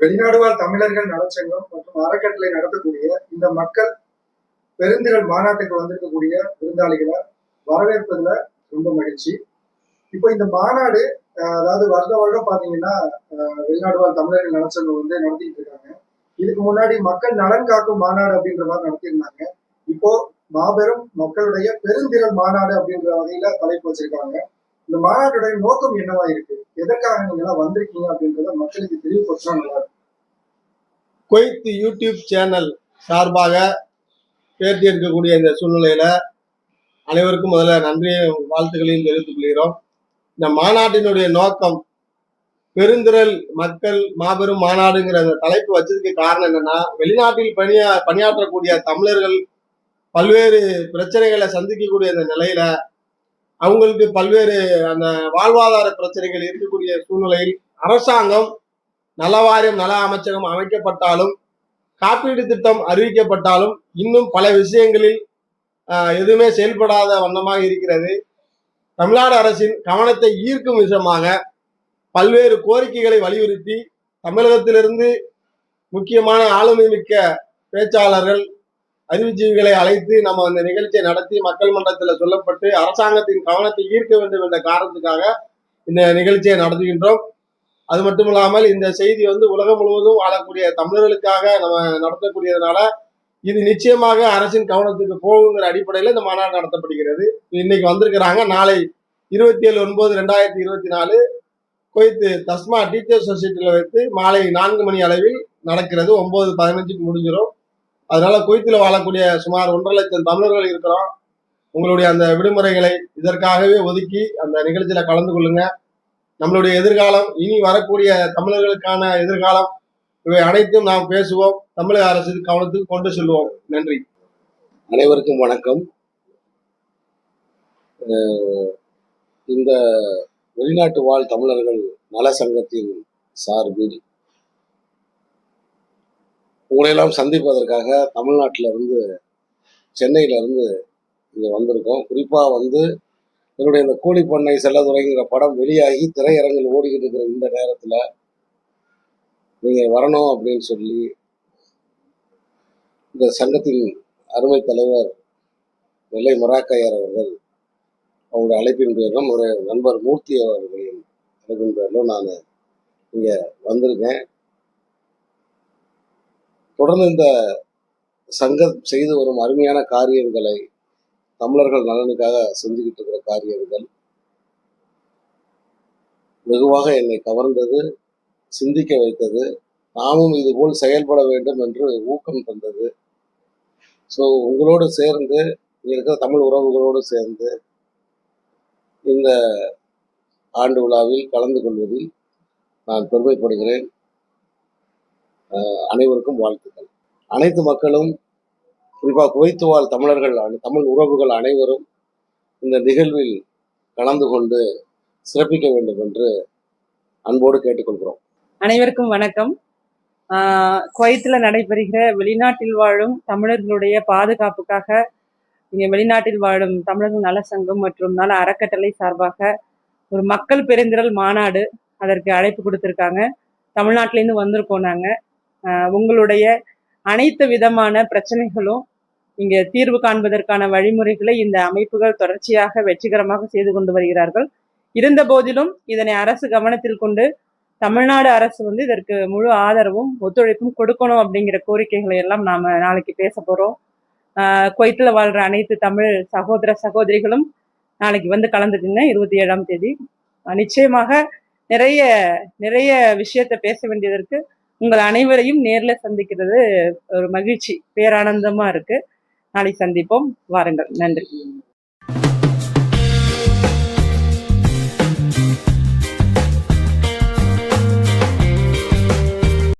வெளிநாடு வாழ் தமிழர்கள் நலச்சங்கம் மற்றும் அறக்கட்டளை நடத்தக்கூடிய இந்த மக்கள் பெருந்திரள் மாநாட்டுக்கு வந்திருக்கக்கூடிய விருந்தாளிகளை வரவேற்பதுல ரொம்ப மகிழ்ச்சி. இப்போ இந்த மாநாடு அதாவது வருட வருடம் பாத்தீங்கன்னா வெளிநாடு வாழ் தமிழர்கள் நலச்சங்கம் வந்து நடத்திட்டு இருக்காங்க. இதுக்கு முன்னாடி மக்கள் நலன் காக்கும் மாநாடு அப்படின்ற மாதிரி நடத்தியிருந்தாங்க. இப்போ மாபெரும் மக்களுடைய பெருந்திரள் மாநாடு அப்படின்ற வகையில தலைப்பு வச்சிருக்காங்க. இந்த மாநாட்டுடைய நோக்கம் என்னவா இருக்கு? எதற்காக நீங்க எல்லாம் வந்திருக்கீங்க அப்படின்றத மக்களுக்கு தெளிவுபடுத்தினா நல்லா இருக்கும் குவைத் யூடியூப் சேனல் சார்பாக பேட்டி எடுக்கக்கூடிய இந்த சூழ்நிலையில அனைவருக்கும் முதல்ல நன்றியும் வாழ்த்துக்களையும் தெரிவித்துக் கொள்கிறோம். இந்த மாநாட்டினுடைய நோக்கம் பெருந்திரல் மக்கள் மாபெரும் மாநாடுங்கிற அந்த தலைப்பு வச்சதுக்கு காரணம் என்னன்னா வெளிநாட்டில் பணியா பணியாற்றக்கூடிய தமிழர்கள் பல்வேறு பிரச்சனைகளை சந்திக்கக்கூடிய அந்த நிலையில அவங்களுக்கு பல்வேறு அந்த வாழ்வாதார பிரச்சனைகள் இருக்கக்கூடிய சூழ்நிலையில் அரசாங்கம் நலவாரியம் நல அமைச்சகம் அமைக்கப்பட்டாலும் காப்பீடு திட்டம் அறிவிக்கப்பட்டாலும் இன்னும் பல விஷயங்களில் எதுவுமே செயல்படாத வண்ணமாக இருக்கிறது. தமிழ்நாடு அரசின் கவனத்தை ஈர்க்கும் விதமாக பல்வேறு கோரிக்கைகளை வலியுறுத்தி தமிழகத்திலிருந்து முக்கியமான ஆளுமை மிக்க பேச்சாளர்கள் அறிவுஜீவிகளை அழைத்து நம்ம அந்த நிகழ்ச்சியை நடத்தி மக்கள் மன்றத்தில் சொல்லப்பட்டு அரசாங்கத்தின் கவனத்தை ஈர்க்க வேண்டும் என்ற காரணத்துக்காக இந்த நிகழ்ச்சியை நடத்துகின்றோம். அது மட்டும் இல்லாமல் இந்த செய்தி வந்து உலகம் முழுவதும் வாழக்கூடிய தமிழர்களுக்காக நம்ம நடத்தக்கூடியதுனால இது நிச்சயமாக அரசின் கவனத்துக்கு போகுங்கிற அடிப்படையில் இந்த மாநாடு நடத்தப்படுகிறது. இன்னைக்கு வந்திருக்கிறாங்க. நாளை இருபத்தி ஏழு ஒன்பது ரெண்டாயிரத்தி இருபத்தி நாலு குவைத்து தஸ்மா டீச்சர் சொசைட்டியில் வைத்து மாலை நான்கு மணி அளவில் நடக்கிறது. ஒன்பது பதினஞ்சுக்கு முடிஞ்சிடும் அதனால குவைத்தில் வாழக்கூடிய சுமார் ஒன்றரை லட்சம் தமிழர்கள் இருக்கிறோம். உங்களுடைய அந்த விடுமுறைகளை இதற்காகவே ஒதுக்கி அந்த நிகழ்ச்சியில கலந்து கொள்ளுங்க. நம்மளுடைய எதிர்காலம் இனி வரக்கூடிய தமிழர்களுக்கான எதிர்காலம் இவை அனைத்தும் நாம் பேசுவோம். தமிழக அரசு கவனத்துக்கு கொண்டு செல்வோம். நன்றி. அனைவருக்கும் வணக்கம். இந்த வெளிநாட்டு வாழ் தமிழர்கள் நல சங்கத்தின் சார்பில் உங்களையெல்லாம் சந்திப்பதற்காக தமிழ்நாட்டில இருந்து சென்னையில இருந்து இங்கே வந்திருக்கோம். குறிப்பாக வந்து என்னுடைய இந்த கூலிப்பண்ணை பண்ணை செல்லதுரைங்கிற படம் வெளியாகி திரையரங்கில் ஓடிக்கிட்டு இருக்கிற இந்த நேரத்தில் நீங்கள் வரணும் அப்படின்னு சொல்லி இந்த சங்கத்தின் அருமை தலைவர் நெல்லை மராக்கையர் அவர்கள் அவருடைய அழைப்பின் பேரிலும் ஒரு நண்பர் மூர்த்தி அவர்களின் அழைப்பின் பேரிலும் நான் இங்கே வந்திருக்கேன். தொடர்ந்து இந்த சங்கம் செய்து வரும் அருமையான காரியங்களை தமிழர்கள் நலனுக்காக செஞ்சுக்கிட்டு இருக்கிற காரியங்கள். வெகுவாக என்னை கவர்ந்தது சிந்திக்க வைத்தது. நாமும் இதுபோல் செயல்பட வேண்டும் என்று ஊக்கம் தந்தது. ஸோ உங்களோடு சேர்ந்து இருக்கிற தமிழ் உறவுகளோடு சேர்ந்து இந்த ஆண்டு விழாவில் கலந்து கொள்வதில் நான் பெருமைப்படுகிறேன். அனைவருக்கும் வாழ்த்துக்கள். அனைத்து மக்களும் குறிப்பாக குவைத்து வாழ் தமிழர்கள் தமிழ் உறவுகள் அனைவரும் இந்த நிகழ்வில் கலந்து கொண்டு சிறப்பிக்க வேண்டும் என்று அன்போடு கேட்டுக்கொள்கிறோம். அனைவருக்கும் வணக்கம். குவைத்தில் நடைபெறுகிற வெளிநாட்டில் வாழும் தமிழர்களுடைய பாதுகாப்புக்காக இங்கே வெளிநாட்டில் வாழும் தமிழர்கள் நல சங்கம் மற்றும் நல அறக்கட்டளை சார்பாக ஒரு மக்கள் பெருந்திரள் மாநாடு அதற்கு அழைப்பு கொடுத்துருக்காங்க. தமிழ்நாட்டிலேருந்து வந்திருக்கோம் நாங்கள் உங்களுடைய அனைத்து விதமான பிரச்சனைகளும் இங்கே தீர்வு காண்பதற்கான வழிமுறைகளை இந்த அமைப்புகள் தொடர்ச்சியாக வெற்றிகரமாக செய்து கொண்டு வருகிறார்கள். இருந்த போதிலும் இதனை அரசு கவனத்தில் கொண்டு தமிழ்நாடு அரசு வந்து இதற்கு முழு ஆதரவும் ஒத்துழைப்பும் கொடுக்கணும் அப்படிங்கிற கோரிக்கைகளை எல்லாம் நாம நாளைக்கு பேச போறோம். குவைத்தில் வாழ்ற அனைத்து தமிழ் சகோதர சகோதரிகளும் நாளைக்கு வந்து கலந்துக்குங்க இருபத்தி ஏழாம் தேதி. நிச்சயமாக நிறைய நிறைய விஷயத்த பேச வேண்டியதற்கு உங்கள் அனைவரையும் நேரில் சந்திக்கிறது ஒரு மகிழ்ச்சி பேரானந்தமாக இருக்குது நாளை சந்திப்போம். வாருங்கள். நன்றி.